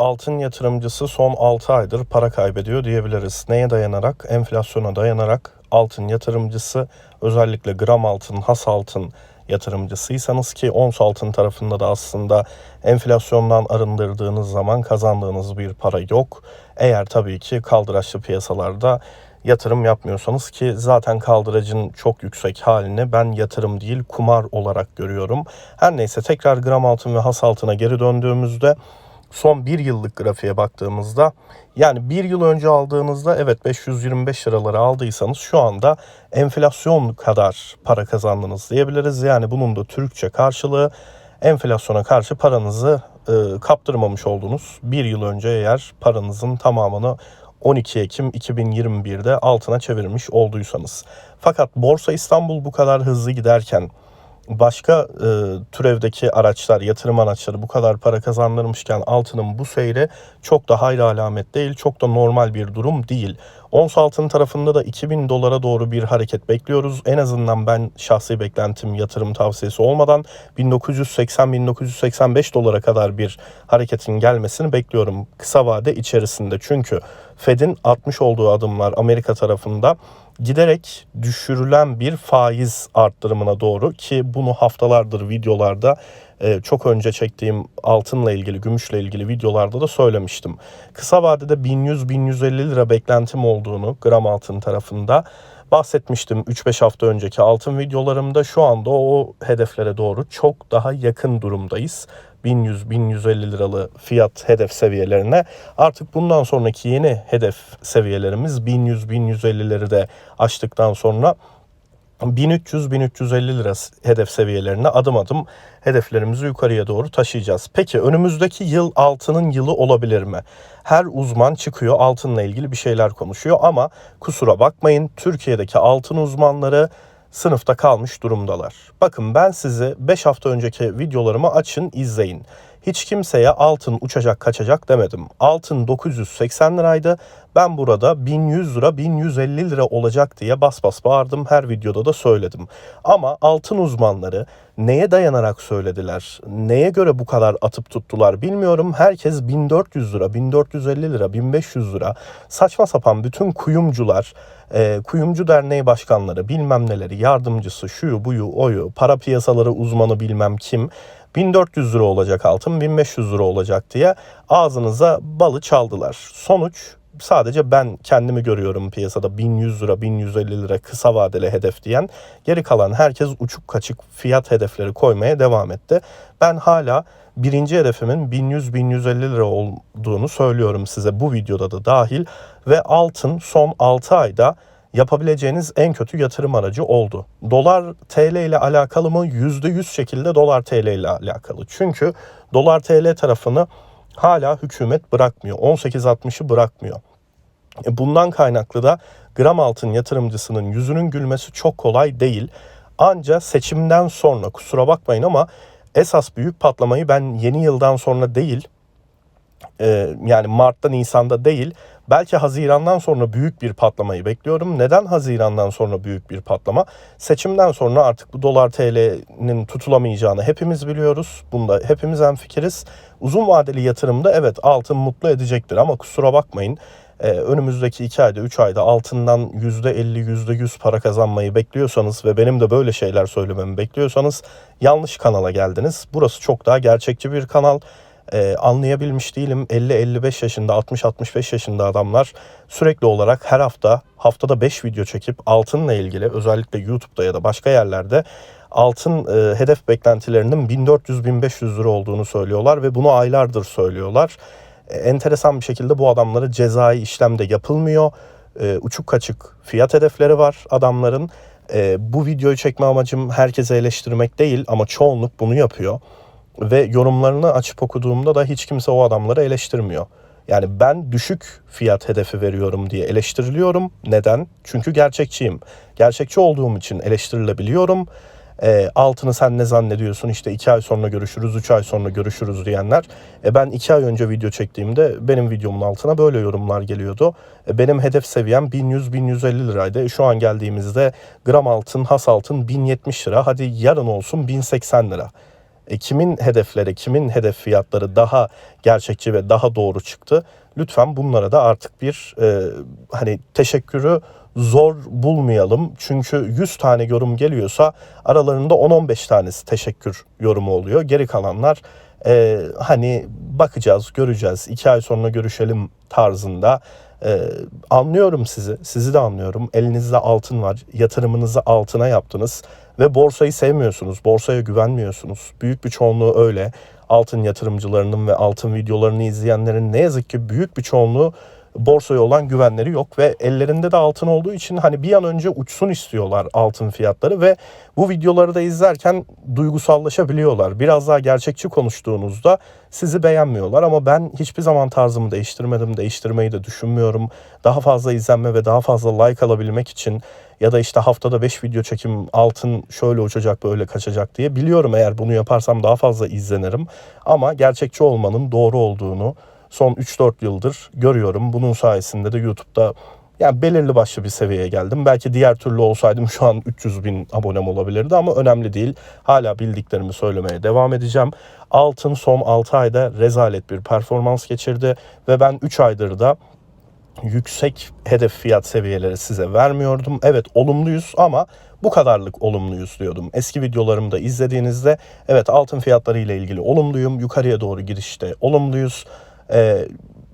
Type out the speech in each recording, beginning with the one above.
altın yatırımcısı son 6 aydır para kaybediyor diyebiliriz. Neye dayanarak? Enflasyona dayanarak altın yatırımcısı özellikle gram altın, has altın yatırımcısıysanız ki ons altın tarafında da aslında enflasyondan arındırdığınız zaman kazandığınız bir para yok. Eğer tabii ki kaldıraçlı piyasalarda yatırım yapmıyorsanız ki zaten kaldıracın çok yüksek halini ben yatırım değil kumar olarak görüyorum. Her neyse tekrar gram altın ve has altına geri döndüğümüzde son bir yıllık grafiğe baktığımızda yani bir yıl önce aldığınızda evet 525 liraları aldıysanız şu anda enflasyon kadar para kazandınız diyebiliriz. Yani bunun da Türkçe karşılığı enflasyona karşı paranızı e, kaptırmamış oldunuz. Bir yıl önce eğer paranızın tamamını 12 Ekim 2021'de altına çevirmiş olduysanız. Fakat Borsa İstanbul bu kadar hızlı giderken başka e, türevdeki araçlar, yatırım araçları bu kadar para kazandırmışken altının bu seyri çok da hayra alamet değil, çok da normal bir durum değil. Ons altın tarafında da 2000 dolara doğru bir hareket bekliyoruz. En azından ben şahsi beklentim yatırım tavsiyesi olmadan 1980-1985 dolara kadar bir hareketin gelmesini bekliyorum kısa vade içerisinde. Çünkü Fed'in atmış olduğu adımlar Amerika tarafında giderek düşürülen bir faiz arttırımına doğru ki bunu haftalardır videolarda e, çok önce çektiğim altınla ilgili, gümüşle ilgili videolarda da söylemiştim. Kısa vadede 1100-1150 lira beklentim olduğunu gram altın tarafında bahsetmiştim 3-5 hafta önceki altın videolarımda. Şu anda o hedeflere doğru çok daha yakın durumdayız. 1100-1150 liralı fiyat hedef seviyelerine. Artık bundan sonraki yeni hedef seviyelerimiz 1100-1150'leri de aştıktan sonra 1300-1350 lira hedef seviyelerine adım adım hedeflerimizi yukarıya doğru taşıyacağız. Peki önümüzdeki yıl altının yılı olabilir mi? Her uzman çıkıyor altınla ilgili bir şeyler konuşuyor ama kusura bakmayın Türkiye'deki altın uzmanları sınıfta kalmış durumdalar. Bakın ben size 5 hafta önceki videolarımı açın izleyin. Hiç kimseye altın uçacak kaçacak demedim. Altın 980 liraydı. Ben burada 1100 lira 1150 lira olacak diye bas bas bağırdım. Her videoda da söyledim. Ama altın uzmanları neye dayanarak söylediler? Neye göre bu kadar atıp tuttular bilmiyorum. Herkes 1400 lira, 1450 lira, 1500 lira saçma sapan bütün kuyumcular, e, kuyumcu derneği başkanları bilmem neleri, yardımcısı, şuyu buyu oyu, para piyasaları uzmanı bilmem kim 1400 lira olacak altın 1500 lira olacak diye ağzınıza balı çaldılar. Sonuç sadece ben kendimi görüyorum piyasada 1100 lira 1150 lira kısa vadeli hedef diyen geri kalan herkes uçuk kaçık fiyat hedefleri koymaya devam etti. Ben hala birinci hedefimin 1100-1150 lira olduğunu söylüyorum size bu videoda da dahil ve altın son 6 ayda yapabileceğiniz en kötü yatırım aracı oldu. Dolar TL ile alakalı mı? %100 şekilde dolar TL ile alakalı. Çünkü dolar TL tarafını hala hükümet bırakmıyor. 18.60'ı bırakmıyor. E, bundan kaynaklı da gram altın yatırımcısının yüzünün gülmesi çok kolay değil. Anca seçimden sonra kusura bakmayın ama esas büyük patlamayı ben yeni yıldan sonra değil e, yani Mart'ta Nisan'da değil belki Haziran'dan sonra büyük bir patlamayı bekliyorum. Neden Haziran'dan sonra büyük bir patlama? Seçimden sonra artık bu dolar TL'nin tutulamayacağını hepimiz biliyoruz. Bunda hepimiz fikiriz. Uzun vadeli yatırımda evet altın mutlu edecektir ama kusura bakmayın ee, önümüzdeki 2 ayda 3 ayda altından %50 %100 para kazanmayı bekliyorsanız ve benim de böyle şeyler söylememi bekliyorsanız yanlış kanala geldiniz. Burası çok daha gerçekçi bir kanal e, anlayabilmiş değilim. 50-55 yaşında, 60-65 yaşında adamlar sürekli olarak her hafta, haftada 5 video çekip altınla ilgili özellikle YouTube'da ya da başka yerlerde altın e, hedef beklentilerinin 1400-1500 lira olduğunu söylüyorlar ve bunu aylardır söylüyorlar. E, enteresan bir şekilde bu adamlara cezai işlemde yapılmıyor. E, uçuk kaçık fiyat hedefleri var adamların. E, bu videoyu çekme amacım herkese eleştirmek değil ama çoğunluk bunu yapıyor. Ve yorumlarını açıp okuduğumda da hiç kimse o adamları eleştirmiyor. Yani ben düşük fiyat hedefi veriyorum diye eleştiriliyorum. Neden? Çünkü gerçekçiyim. Gerçekçi olduğum için eleştirilebiliyorum. E, altını sen ne zannediyorsun işte iki ay sonra görüşürüz, üç ay sonra görüşürüz diyenler. E, ben iki ay önce video çektiğimde benim videomun altına böyle yorumlar geliyordu. E, benim hedef seviyem 1100-1150 liraydı. E, şu an geldiğimizde gram altın, has altın 1070 lira. Hadi yarın olsun 1080 lira. E, kimin hedefleri, kimin hedef fiyatları daha gerçekçi ve daha doğru çıktı. Lütfen bunlara da artık bir e, hani teşekkürü zor bulmayalım. Çünkü 100 tane yorum geliyorsa aralarında 10-15 tanesi teşekkür yorumu oluyor. Geri kalanlar e, hani bakacağız, göreceğiz, iki ay sonra görüşelim tarzında. E, anlıyorum sizi, sizi de anlıyorum. Elinizde altın var, yatırımınızı altına yaptınız ve borsayı sevmiyorsunuz, borsaya güvenmiyorsunuz. Büyük bir çoğunluğu öyle. Altın yatırımcılarının ve altın videolarını izleyenlerin ne yazık ki büyük bir çoğunluğu borsaya olan güvenleri yok ve ellerinde de altın olduğu için hani bir an önce uçsun istiyorlar altın fiyatları ve bu videoları da izlerken duygusallaşabiliyorlar. Biraz daha gerçekçi konuştuğunuzda sizi beğenmiyorlar ama ben hiçbir zaman tarzımı değiştirmedim, değiştirmeyi de düşünmüyorum. Daha fazla izlenme ve daha fazla like alabilmek için ya da işte haftada 5 video çekim altın şöyle uçacak böyle kaçacak diye biliyorum eğer bunu yaparsam daha fazla izlenirim ama gerçekçi olmanın doğru olduğunu son 3-4 yıldır görüyorum. Bunun sayesinde de YouTube'da yani belirli başlı bir seviyeye geldim. Belki diğer türlü olsaydım şu an 300 bin abonem olabilirdi ama önemli değil. Hala bildiklerimi söylemeye devam edeceğim. Altın son 6 ayda rezalet bir performans geçirdi ve ben 3 aydır da yüksek hedef fiyat seviyeleri size vermiyordum. Evet olumluyuz ama bu kadarlık olumluyuz diyordum. Eski videolarımı da izlediğinizde evet altın fiyatları ile ilgili olumluyum. Yukarıya doğru girişte olumluyuz. Ee,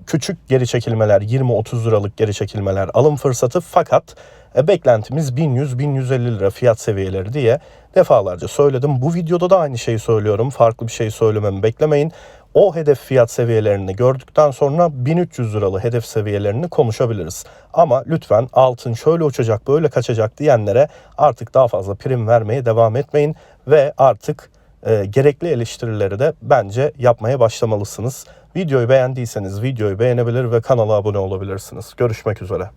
küçük geri çekilmeler 20-30 liralık geri çekilmeler alım fırsatı fakat e, beklentimiz 1100-1150 lira fiyat seviyeleri diye defalarca söyledim. Bu videoda da aynı şeyi söylüyorum. Farklı bir şey söylememi beklemeyin. O hedef fiyat seviyelerini gördükten sonra 1300 liralı hedef seviyelerini konuşabiliriz. Ama lütfen altın şöyle uçacak böyle kaçacak diyenlere artık daha fazla prim vermeye devam etmeyin ve artık e, gerekli eleştirileri de bence yapmaya başlamalısınız. Videoyu beğendiyseniz videoyu beğenebilir ve kanala abone olabilirsiniz. Görüşmek üzere.